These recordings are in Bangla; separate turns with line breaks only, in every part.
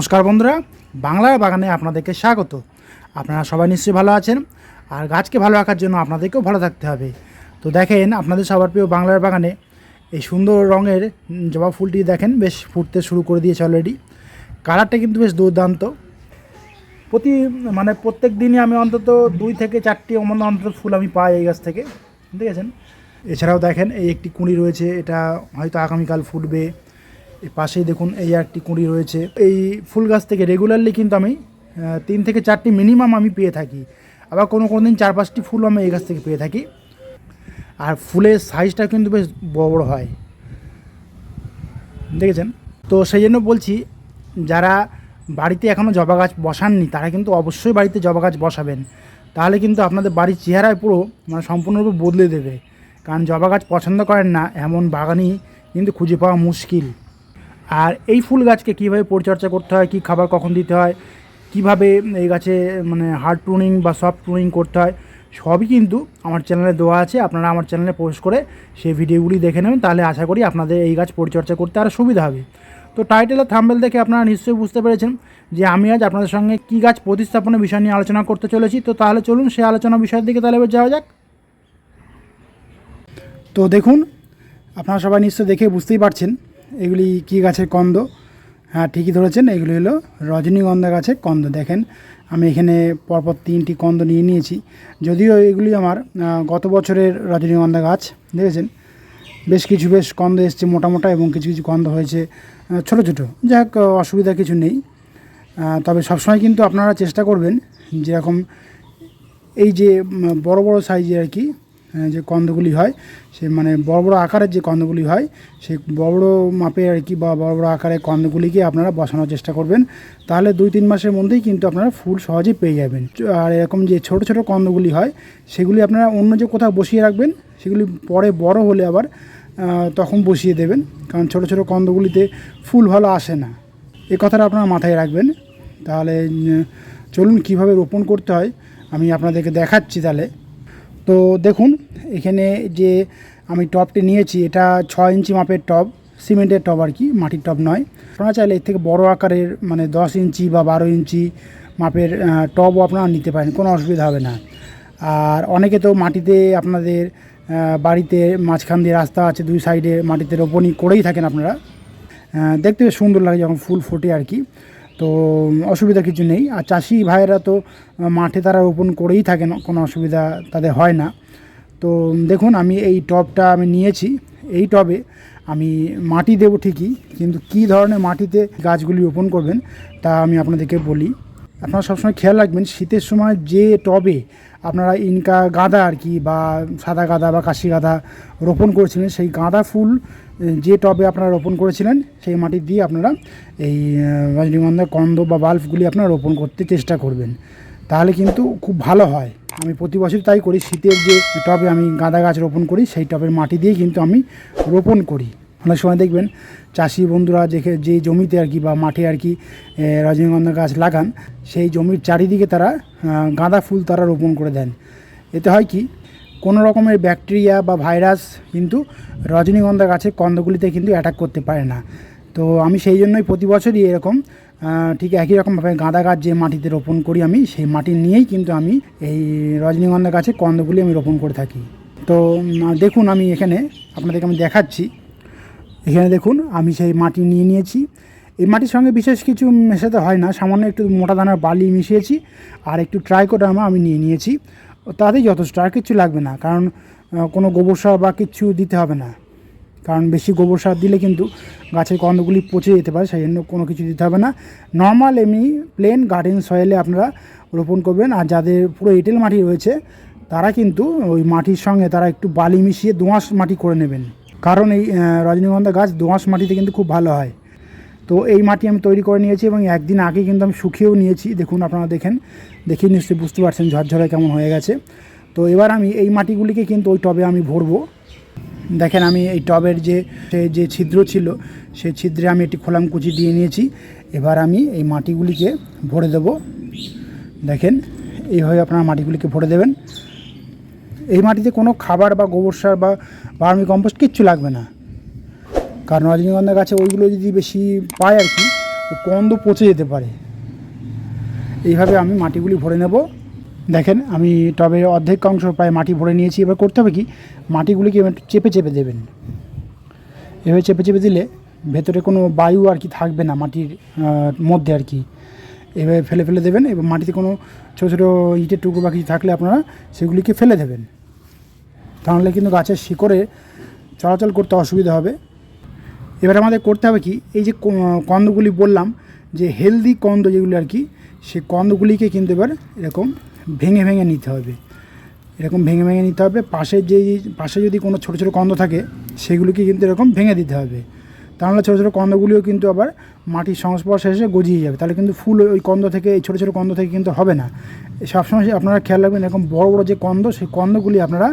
নমস্কার বন্ধুরা বাংলার বাগানে আপনাদেরকে স্বাগত। আপনারা সবাই নিশ্চয়ই ভালো আছেন, আর গাছকে ভালো রাখার জন্য আপনাদেরকেও ভালো থাকতে হবে। তো দেখেন, আপনাদের সবার প্রিয় বাংলার বাগানে এই সুন্দর রঙের জবা ফুলটি দেখেন, বেশ ফুটতে শুরু করে দিয়েছে অলরেডি কালারটা কিন্তু বেশ দুর্দান্ত। প্রতি মানে প্রত্যেক দিনই আমি অন্তত দুই থেকে চারটি অমন অন্তত ফুল আমি পাই এই গাছ থেকে, ঠিক আছেন এছাড়াও দেখেন, এই একটি কুঁড়ি রয়েছে, এটা হয়তো আগামীকাল ফুটবে। পাশেই দেখুন এই একটি কুঁড়ি রয়েছে। এই ফুল গাছ থেকে রেগুলারলি কিন্তু আমি তিন থেকে চারটি মিনিমাম আমি পেয়ে থাকি। আবার কোনো কোনো দিন চার পাঁচটি ফুল আমি এই গাছ থেকে পেয়ে থাকি। আর ফুলের সাইজটা কিন্তু বেশ বড় বড় হয়। দেখেছেন? তো সেই জন্য বলছি, যারা বাড়িতে এখনও জবা গাছ বসাননি, তারা কিন্তু অবশ্যই বাড়িতে জবা গাছ বসাবেন। তাহলে কিন্তু আপনাদের বাড়ির চেহারায় পুরো মানে সম্পূর্ণরূপে বদলে দেবে। কারণ জবা গাছ পছন্দ করেন না, এমন বাগানই কিন্তু খুঁজে পাওয়া মুশকিল। আর এই ফুল গাছকে কীভাবে পরিচর্যা করতে হয়, কী খাবার কখন দিতে হয়, কীভাবে এই গাছে মানে হার্ড প্রুনিং বা সফট প্রুনিং করতে হয়, সবই কিন্তু আমার চ্যানেলে দেওয়া আছে। আপনারা আমার চ্যানেলে পোস্ট করে সেই ভিডিওগুলি দেখে নেবেন, তাহলে আশা করি আপনাদের এই গাছ পরিচর্যা করতে আরও সুবিধা হবে। তো টাইটেল থাম্বেল দেখে আপনারা নিশ্চয়ই বুঝতে পেরেছেন যে আমি আজ আপনাদের সঙ্গে কী গাছ প্রতিস্থাপনের বিষয় নিয়ে আলোচনা করতে চলেছি। তো তাহলে চলুন সেই আলোচনা বিষয়ের দিকে তাহলে এবার যাওয়া যাক। তো দেখুন, আপনারা সবাই নিশ্চয় দেখে বুঝতেই পারছেন এগুলি কী গাছের কন্দ? হ্যাঁ ঠিকই ধরেছেন, এগুলি হলো রজনীগন্ধা গাছের কন্দ। দেখেন, আমি এখানে পরপর তিনটি কন্দ নিয়ে নিয়েছি। যদিও এগুলি আমার গত বছরের রজনীগন্ধা গাছ, দেখেছেন? বেশ কিছু, বেশ কন্দ এসছে মোটা মোটা এবং কিছু কিছু কন্দ হয়েছে ছোট ছোট। যাই হোক অসুবিধা কিছু নেই। তবে সবসময় কিন্তু আপনারা চেষ্টা করবেন, যেরকম এই যে বড় বড় সাইজের আর কি যে কন্দগুলি হয়, সে মানে বড় বড় আকারের যে কন্দগুলি হয় সেই বড় বড় মাপের আর কি বা বড় বড় আকারের কন্দগুলিকে আপনারা বসানোর চেষ্টা করবেন। তাহলে দুই তিন মাসের মধ্যেই কিন্তু আপনারা ফুল সহজেই পেয়ে যাবেন। আর এরকম যে ছোট ছোট কন্দগুলি হয়, সেগুলি আপনারা অন্য যে কোথাও বসিয়ে রাখবেন, সেগুলি পরে বড় হলে আবার তখন বসিয়ে দেবেন। কারণ ছোট ছোট কন্দগুলিতে ফুল ভালো আসে না। এ কথাটা আপনারা মাথায় রাখবেন। তাহলে চলুন কীভাবে রোপণ করতে হয়, আমি আপনাদেরকে দেখাচ্ছি তাহলে। তো দেখুন, এখানে যে আমি টবটি নিয়েছি, এটা ছ ইঞ্চি মাপের টব সিমেন্টের টব আর কি, মাটির টব নয়। আপনারা চাইলে এর থেকে বড় আকারের মানে দশ ইঞ্চি বা বারো ইঞ্চি মাপের টবও আপনারা নিতে পারেন, কোনো অসুবিধা হবে না। আর অনেকে তো মাটিতে আপনাদের বাড়িতে মাঝখান দিয়ে রাস্তা আছে, দুই সাইডে মাটিতে রোপণই করেই থাকেন আপনারা। দেখতে সুন্দর লাগে যখন ফুল ফোটে আর কি। তো অসুবিধা কিছু নেই। আর চাষি ভাইয়েরা তো মাঠে তারা রোপণ করেই থাকেন কোনো অসুবিধা তাদের হয় না। তো দেখুন, আমি এই টবটা আমি নিয়েছি। এই টবে আমি মাটি দেব ঠিকই, কিন্তু কি ধরনের মাটিতে গাছগুলি রোপণ করবেন তা আমি আপনাদেরকে বলি। আপনারা সবসময় খেয়াল রাখবেন, শীতের সময় যে টবে আপনারা ইনকা গাঁদা আর কি বা সাদা গাঁদা বা কাশি গাঁদা রোপণ করেছিলেন, সেই গাঁদা ফুল যে টবে আপনারা রোপণ করেছিলেন, সেই মাটি দিয়ে আপনারা এই রজনীগন্ধার কন্দ বা বাল্বগুলি আপনারা রোপণ করতে চেষ্টা করবেন। তাহলে কিন্তু খুব ভালো হয়। আমি প্রতি বছর তাই করি, শীতের যে টবে আমি গাঁদা গাছ রোপণ করি, সেই টবের মাটি দিয়েই কিন্তু আমি রোপণ করি। অনেক সময় দেখবেন চাষি বন্ধুরা যে যে জমিতে আর কি বা মাঠে আর কি রজনীগন্ধা গাছ লাগান, সেই জমির চারিদিকে তারা গাঁদা ফুল তারা রোপণ করে দেন। এতে হয় কি, কোনো রকমের ব্যাকটেরিয়া বা ভাইরাস কিন্তু রজনীগন্ধা গাছের কন্দগুলিতে কিন্তু অ্যাটাক করতে পারে না। তো আমি সেই জন্যই প্রতি বছরই এরকম ঠিক একই রকমভাবে গাঁদা গাছ যে মাটিতে রোপণ করি আমি, সেই মাটি নিয়েই কিন্তু আমি এই রজনীগন্ধা গাছের কন্দগুলি আমি রোপণ করে থাকি। তো দেখুন আমি এখানে আপনাদেরকে আমি দেখাচ্ছি এখানে দেখুন, আমি সেই মাটি নিয়ে নিয়েছি। এই মাটির সঙ্গে বিশেষ কিছু মেশাতে হয় না, সামান্য একটু মোটা দানার বালি মিশিয়েছি আর একটু ট্রাইকোডার্মা আমি নিয়ে নিয়েছি। তাতেই যথেষ্ট, আর কিছু লাগবে না, কারণ কোনো গোবর সার বা কিছু দিতে হবে না। কারণ বেশি গোবর সার দিলে কিন্তু গাছের কন্দগুলি পচে যেতে পারে, সেই জন্য কোনো কিছু দিতে হবে না। নর্মাল এমনি প্লেন গার্ডেন সয়েলে আপনারা রোপণ করবেন, আর যাদের পুরো এঁটেল মাটি রয়েছে, তারা কিন্তু ওই মাটির সঙ্গে তারা একটু বালি মিশিয়ে দোঁয়াশ মাটি করে নেবেন। কারণ এই রজনীগন্ধা গাছ দোঁয়াশ মাটিতে কিন্তু খুব ভালো হয়। তো এই মাটি আমি তৈরি করে নিয়েছি এবং একদিন আগে কিন্তু আমি শুকিয়েও নিয়েছি। দেখুন আপনারা দেখেন, দেখে নিশ্চয়ই বুঝতে পারছেন ঝরঝরে কেমন হয়ে গেছে। তো এবার আমি এই মাটিগুলিকে কিন্তু ওই টবে আমি ভরবো। দেখেন আমি এই টবের যে যে ছিদ্র ছিল সেই ছিদ্রে আমি একটি খোলাম কুচি দিয়ে নিয়েছি। এবার আমি এই মাটিগুলিকে ভরে দেব। দেখেন, এইভাবে আপনারা মাটিগুলিকে ভরে দেবেন। এই মাটিতে কোনো খাবার বা গোবর সার বা ভার্মি কম্পোস্ট কিচ্ছু লাগবে না। কারণ রজনীগন্ধা গাছে ওইগুলো যদি বেশি পায় আর কি কন্দ পচে যেতে পারে। এইভাবে আমি মাটিগুলি ভরে নেব। দেখেন, আমি টবে অর্ধেক অংশ প্রায় মাটি ভরে নিয়েছি। এবার করতে হবে কি, মাটিগুলিকে একটু চেপে চেপে দেবেন। এভাবে চেপে চেপে দিলে ভেতরে কোনো বায়ু আর কি থাকবে না মাটির মধ্যে আর কি। এভাবে ফেলে ফেলে দেবেন এবং মাটিতে কোনো ছোটো ছোটো ইটের টুকরো বা কিছু থাকলে আপনারা সেগুলিকে ফেলে দেবেন। তাহলে কিন্তু গাছের শিকড়ে চলাচল করতে অসুবিধা হবে। এবার আমাদের করতে হবে কি? এই যে কন্দগুলি বললাম, যে হেলদি কন্দ যেগুলি আর কি সে কন্দগুলিকে কিন্তু এবার এরকম ভেঙে ভেঙে নিতে হবে। এরকম ভেঙে ভেঙে নিতে হবে। পাশে যে পাশে যদি কোনো ছোটো ছোটো কন্দ থাকে, সেগুলিকে কিন্তু এরকম ভেঙে দিতে হবে। তাহলে ছোটো ছোটো কন্দগুলিও কিন্তু আবার মাটির সংস্পর্শে এসে গজিয়ে যাবে। তাহলে কিন্তু ফুল ওই কন্দ থেকে, এই ছোটো ছোটো কন্দ থেকে কিন্তু হবে না। সবসময় আপনারা খেয়াল রাখবেন, এরকম বড় বড় যে কন্দ, সেই কন্দগুলি আপনারা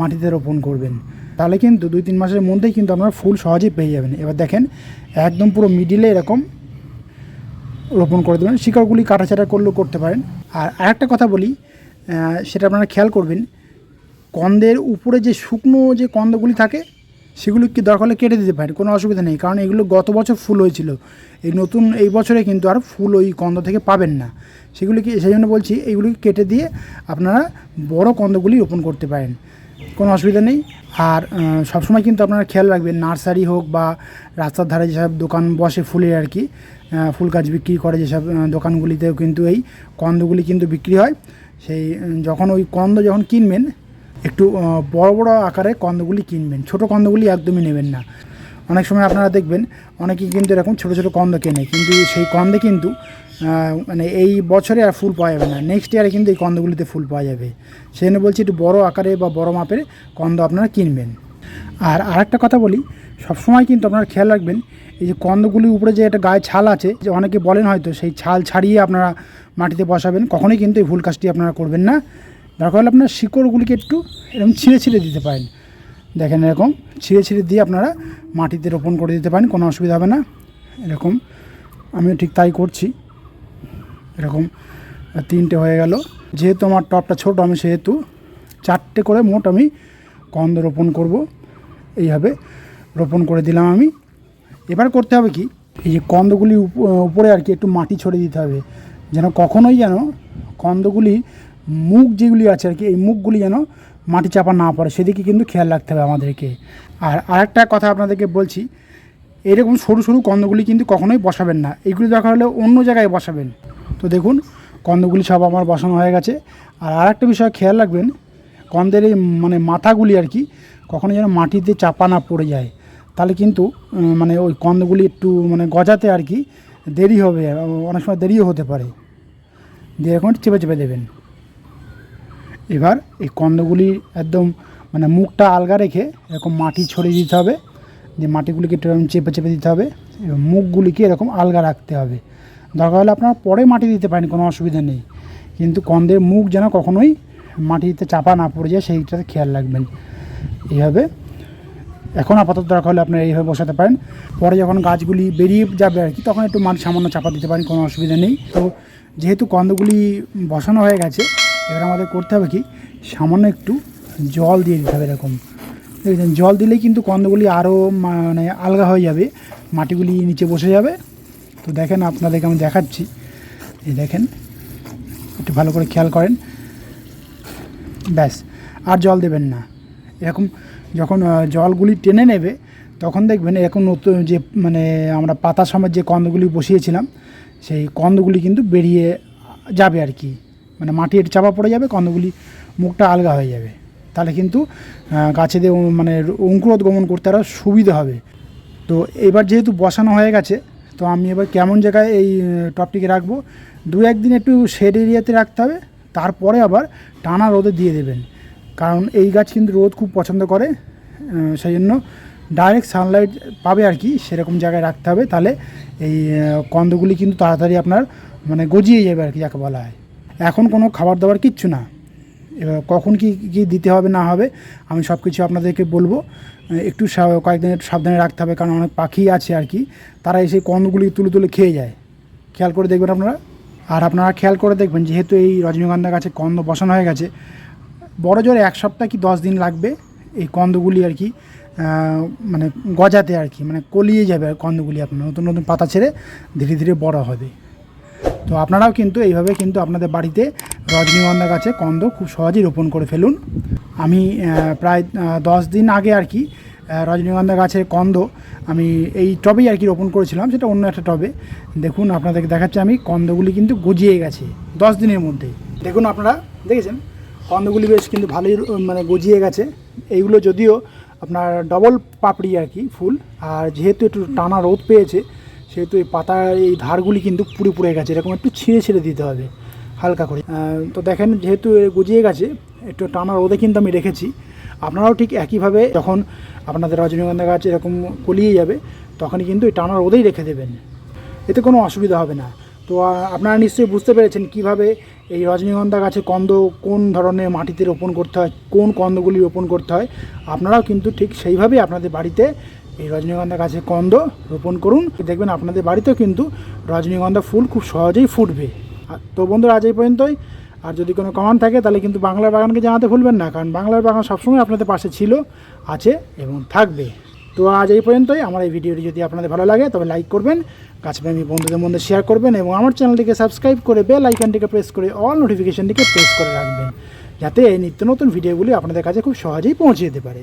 মাটিতে রোপণ করবেন। তাহলে কিন্তু দুই তিন মাসের মধ্যেই কিন্তু আপনারা ফুল সহজেই পেয়ে যাবেন। এবার দেখেন, একদম পুরো মিডিলে এরকম রোপণ করে দেবেন। শিকড়গুলি কাটাছাটা করলেও করতে পারেন। আর আরেকটা কথা বলি সেটা আপনারা খেয়াল করবেন, কন্দের উপরে যে শুকনো যে কন্দগুলি থাকে সেগুলো কি দরকার হলে কেটে দিতে পারেন কোনো অসুবিধা নেই। কারণ এগুলো গত বছর ফুল হয়েছিল। এই নতুন, এই বছরে কিন্তু আর ফুল ওই কন্দ থেকে পাবেন না। সেগুলিকে সেই জন্য বলছি এইগুলিকে কেটে দিয়ে আপনারা বড় কন্দগুলি রোপণ করতে পারেন। কোনো অসুবিধা নেই। আর সবসময় কিন্তু আপনারা খেয়াল রাখবেন, নার্সারি হোক বা রাস্তার ধারে যেসব দোকান বসে ফুলের আর কি ফুল গাছ বিক্রি করে যেসব দোকানগুলিতেও কিন্তু এই কন্দগুলি কিন্তু বিক্রি হয়। সেই যখন ওই কন্দ যখন কিনবেন একটু বড় বড় আকারে কন্দগুলি কিনবেন। ছোট কন্দগুলি একদমই নেবেন না। অনেক সময় আপনারা দেখবেন, অনেকেই কিন্তু এরকম ছোট ছোট কন্দ কেনে। কিন্তু সেই কন্দে কিন্তু মানে এই বছরে আর ফুল পাওয়া যাবে না। নেক্সট ইয়ারে কিন্তু এই কন্দগুলিতে ফুল পাওয়া যাবে। সেই জন্য বলছি একটু বড় আকারে বা বড় মাপের কন্দ আপনারা কিনবেন। আর আরেকটা কথা বলি, সবসময় কিন্তু আপনারা খেয়াল রাখবেন, এই যে কন্দগুলির উপরে যে একটা গায়ে ছাল আছে, যে অনেকে বলেন হয়তো সেই ছাল ছাড়িয়ে আপনারা মাটিতে বসাবেন, কখনোই কিন্তু এই ফুল কাজটি আপনারা করবেন না। দরকার হলে আপনার শিকড়গুলিকে একটু এরকম ছিঁড়ে ছিঁড়ে দিতে পারেন। দেখেন এরকম ছিঁড়ে ছিঁড়ে দিয়ে আপনারা মাটিতে রোপণ করে দিতে পারেন, কোনো অসুবিধা হবে না। এরকম, আমিও ঠিক তাই করছি। এরকম তিনটে হয়ে গেল। যেহেতু আমার টপটা ছোট, আমি সেহেতু চারটে করে মোট আমি কন্দ রোপণ করব। এইভাবে রোপণ করে দিলাম আমি। এবার করতে হবে কি, এই যে কন্দগুলি উপ- উপরে আর কি একটু মাটি ছড়িয়ে দিতে হবে। যেন কখনোই যেন কন্দগুলি মুখ যেগুলি আছে আর কি, এই মুখগুলি যেন মাটি চাপা না পড়ে, সেদিকে কিন্তু খেয়াল রাখতে হবে আমাদেরকে। আর আরেকটা কথা আপনাদেরকে বলছি, এরকম সরু সরু কন্দগুলি কিন্তু কখনোই বসাবেন না। এগুলি দরকার হলে অন্য জায়গায় বসাবেন। তো দেখুন, কন্দগুলি সব আমার বসানো হয়ে গেছে। আর আরেকটা বিষয় খেয়াল রাখবেন, কন্দের এই মানে মাথাগুলি আর কি কখনো যেন মাটিতে চাপা না পড়ে যায়। তাহলে কিন্তু মানে ওই কন্দগুলি একটু মানে গজাতে আর কি দেরি হবে, অনেক সময় দেরিও হতে পারে। দিয়ে এখন চেপে চেপে দেবেন। এবার এই কন্দগুলি একদম মানে মুখটা আলগা রেখে এরকম মাটি ছড়িয়ে দিতে হবে। যে মাটিগুলিকে এরকম চেপে চেপে দিতে হবে এবং মুখগুলিকে এরকম আলগা রাখতে হবে। দরকার হলে আপনারা পরে মাটি দিতে পারেন, কোনো অসুবিধা নেই। কিন্তু কন্দের মুখ যেন কখনোই মাটিতে চাপা না পড়ে যায়, সেইটাতে খেয়াল রাখবেন। এইভাবে এখন আপাতত দরকার হলে আপনারা এইভাবে বসাতে পারেন। পরে যখন গাছগুলি বেরিয়ে যাবে আর কি, তখন একটু মাটি সামান্য চাপা দিতে পারেন, কোনো অসুবিধা নেই। তো যেহেতু কন্দগুলি বসানো হয়ে গেছে এবার আমাদের করতে হবে কি? সামান্য একটু জল দিয়ে দিতে হবে এরকম। দেখছেন, জল দিলেই কিন্তু কন্দগুলি আরও মানে আলগা হয়ে যাবে, মাটিগুলি নিচে বসে যাবে। তো দেখেন আপনাদেরকে আমি দেখাচ্ছি। এই দেখেন, একটু ভালো করে খেয়াল করেন। ব্যাস, আর জল দেবেন না। এরকম যখন জলগুলি টেনে নেবে, তখন দেখবেন এরকম নতুন যে মানে আমরা পাতা সমেত যে কন্দগুলি বসিয়েছিলাম, সেই কন্দগুলি কিন্তু বেরিয়ে যাবে আর কি। মানে মাটির চাপা পড়ে যাবে কন্দগুলি মুখটা আলগা হয়ে যাবে। তাহলে কিন্তু গাছেদের মানে অঙ্কুরোদ্গমন করতে আরও সুবিধা হবে। তো এবার যেহেতু বসানো হয়ে গেছে, তো আমি এবার কেমন জায়গায় এই টপটিকে রাখব? দু একদিন একটু শেড এরিয়াতে রাখতে হবে, তারপরে আবার টানা রোদে দিয়ে দেবেন। কারণ এই গাছ কিন্তু রোদ খুব পছন্দ করে সেই জন্য ডাইরেক্ট সানলাইট পাবে আর কি, সেরকম জায়গায় রাখতে হবে। তাহলে এই কন্দগুলি কিন্তু তাড়াতাড়ি আপনার মানে গজিয়ে যাবে আর কি, যাকে বলা হয়। এখন কোনো খাবার দাবার কিচ্ছু না। এবার কখন কি কি দিতে হবে, না হবে, আমি সব কিছু আপনাদেরকে বলব। একটু কয়েকদিন একটু সাবধানে রাখতে হবে, কারণ অনেক পাখি আছে আর কি। তারা এসে কন্দগুলি তুলে তুলে খেয়ে যায়। খেয়াল করে দেখবেন আপনারা? আর আপনারা খেয়াল করে দেখবেন, যেহেতু এই রজনীগন্ধা গাছে কন্দ বসানো হয়ে গেছে, বড় জোরে এক সপ্তাহ কি দশ দিন লাগবে এই কন্দগুলি আর কি মানে গজাতে আর কি মানে কলিয়ে যাবে আর কন্দগুলি আপনার, নতুন নতুন পাতা ছেড়ে ধীরে ধীরে বড় হবে। তো আপনারাও কিন্তু এইভাবে কিন্তু আপনাদের বাড়িতে রজনীগন্ধা গাছে কন্দ খুব সহজেই রোপণ করে ফেলুন। আমি প্রায় দশ দিন আগে আর কি রজনীগন্ধা গাছের কন্দ আমি এই টবেই আর কি রোপণ করেছিলাম, সেটা অন্য একটা টবে। দেখুন, আপনাদেরকে দেখাচ্ছি আমি, কন্দগুলি কিন্তু গজিয়ে গেছে দশ দিনের মধ্যে। দেখুন আপনারা, দেখেছেন? কন্দগুলি বেশ কিন্তু ভালোই মানে গজিয়ে গেছে। এইগুলো যদিও আপনার ডবল পাপড়ি আর কি, ফুল। আর যেহেতু একটু টানা রোদ পেয়েছে সেহেতু এই পাতার এই ধারগুলি কিন্তু পুড়ে পুড়ে গেছে, এরকম একটু ছিঁড়ে ছিঁড়ে দিতে হবে হালকা করে। তো দেখেন যেহেতু গজিয়ে গেছে, একটু টানা রোদে কিন্তু আমি রেখেছি। আপনারাও ঠিক একইভাবে যখন আপনাদের রজনীগন্ধা গাছ এরকম কলিয়ে যাবে, তখনই কিন্তু এই টানা রোদেই রেখে দেবেন। এতে কোনো অসুবিধা হবে না। তো আপনারা নিশ্চয়ই বুঝতে পেরেছেন কীভাবে এই রজনীগন্ধা গাছে কন্দ কোন ধরনের মাটিতে রোপণ করতে হয়, কোন কন্দগুলি রোপণ করতে হয়। আপনারাও কিন্তু ঠিক সেইভাবেই আপনাদের বাড়িতে এই রজনীগন্ধা গাছে কন্দ রোপণ করুন। দেখবেন আপনাদের বাড়িতেও কিন্তু রজনীগন্ধা ফুল খুব সহজেই ফুটবে। তো বন্ধুরা, আজ এই পর্যন্তই। আর যদি কোনো কমান থাকে, তাহলে কিন্তু বাংলার বাগানকে জানাতে ভুলবেন না, কারণ বাংলার বাগান সবসময় আপনাদের পাশে ছিল, আছে এবং থাকবে। তো আজ এই পর্যন্তই। আমার এই ভিডিওটি যদি আপনাদের ভালো লাগে, তবে লাইক করবেন, গাছপ্রেমী বন্ধুদের মধ্যে শেয়ার করবেন এবং আমার চ্যানেলটিকে সাবস্ক্রাইব করে বেল আইকনটিকে প্রেস করে অল নোটিফিকেশনটিকে প্রেস করে রাখবেন, যাতে এই নিত্য নতুন ভিডিওগুলি আপনাদের কাছে খুব সহজেই পৌঁছে যেতে পারে।